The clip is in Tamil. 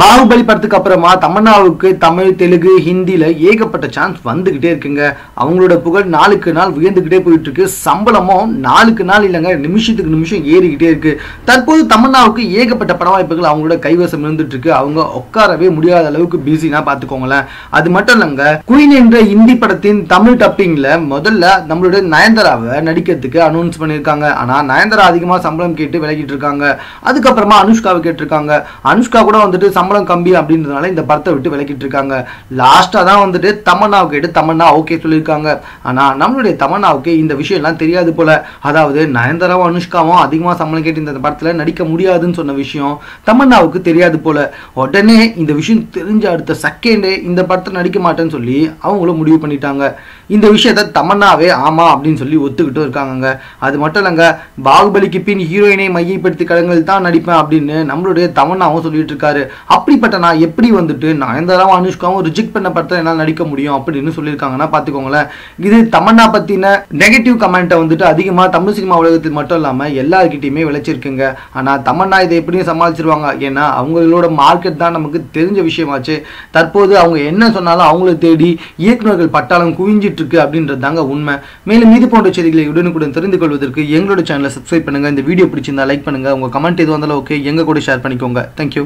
பாகுபலி படத்துக்கு அப்புறமா தமன்னாவுக்கு தமிழ் தெலுங்கு ஹிந்தியில் ஏகப்பட்ட சான்ஸ் வந்துக்கிட்டே இருக்குங்க. அவங்களோட புகழ் நாளுக்கு நாள் உயர்ந்துக்கிட்டே போயிட்டு இருக்கு சம்பளமும் நாளுக்கு நாள் இல்லைங்க. நிமிஷத்துக்கு நிமிஷம் ஏறிக்கிட்டே இருக்கு. தற்போது தமன்னாவுக்கு ஏகப்பட்ட பட வாய்ப்புகள் அவங்களோட கைவசம் இருந்துட்டு இருக்கு அவங்க உட்காரவே முடியாத அளவுக்கு பிஸினா பார்த்துக்கோங்களேன். அது மட்டும் இல்லைங்க. குயின் என்ற ஹிந்தி படத்தின் தமிழ் டப்பிங்ல முதல்ல நம்மளுடைய நயன்தாராவை நடிக்கிறதுக்கு அனௌன்ஸ் பண்ணியிருக்காங்க. ஆனால் நயன்தாரா அதிகமாக சம்பளம் கேட்டு விலகிட்டு இருக்காங்க அதுக்கப்புறமா அனுஷ்காவை கேட்டிருக்காங்க. அனுஷ்கா கூட வந்துட்டு சம்பளம் கம்மி அப்படின்றதுனால இந்த படத்தை விட்டு விலக்கிட்டு இருக்காங்க. லாஸ்ட்டாக தான் வந்துட்டு தமன்னாவுக்கு கேட்டு தமன்னா ஓகே சொல்லியிருக்காங்க. ஆனா நம்மளுடைய தமன்னாவுக்கு இந்த விஷயம்லாம் தெரியாது போல. அதாவது நயன்தாராவும் அனுஷ்காவும் அதிகமா சம்பளம் கேட்டு இந்த படத்துல நடிக்க முடியாதுன்னு சொன்ன விஷயம் தமன்னாவுக்கு தெரியாது போல. உடனே இந்த விஷயம் தெரிஞ்ச அடுத்த செகண்டே இந்த படத்தில் நடிக்க மாட்டேன்னு சொல்லி அவங்களும் முடிவு பண்ணிட்டாங்க. இந்த விஷயத்த தமன்னாவே ஆமா அப்படின்னு சொல்லி ஒத்துக்கிட்டும் இருக்காங்க அது மட்டும் இல்லைங்க பாகுபலிக்கு பின் ஹீரோயினை மையப்படுத்தி கடங்கள் தான் நடிப்பேன் அப்படின்னு நம்மளுடைய தமன்னாவும் சொல்லிட்டு இருக்காரு. அப்படிப்பட்ட நான் எப்படி வந்துட்டு நயன்தாராவும் அனுஷ்காவும் ரிஜெக்ட் பண்ண படத்தில் என்னால் நடிக்க முடியும் அப்படின்னு சொல்லியிருக்காங்கன்னா பார்த்துக்கோங்களேன். இது தமன்னா பற்றின நெகட்டிவ் கமெண்ட்டை வந்துட்டு அதிகமாக தமிழ் சினிமா உலகத்தில் மட்டும் இல்லாமல் எல்லாருக்கிட்டையுமே விளைச்சிருக்குங்க. ஆனால் தமன்னா இதை எப்படியும் சமாளிச்சிருவாங்க? ஏன்னா அவங்களோட மார்க்கெட் தான் நமக்கு தெரிஞ்ச விஷயமாச்சு. தற்போது அவங்க என்ன சொன்னாலும் அவங்கள தேடி இயக்குநர்கள் பட்டாளம் குவிஞ்சிட்டு இருக்கு அப்படின்றது தாங்க உண்மை. மேலும் இது போன்ற செய்திகளை உடனுக்குடன் தெரிந்து கொள்வதற்கு எங்களோட சேனலை சப்ஸ்கிரைப் பண்ணுங்கள் இந்த வீடியோ பிடிச்சிருந்தா லைக் பண்ணுங்க. உங்கள் கமெண்ட் எது வந்தாலும் ஓகே எங்கள் கூட ஷேர் பண்ணிக்கோங்க. தேங்க்யூ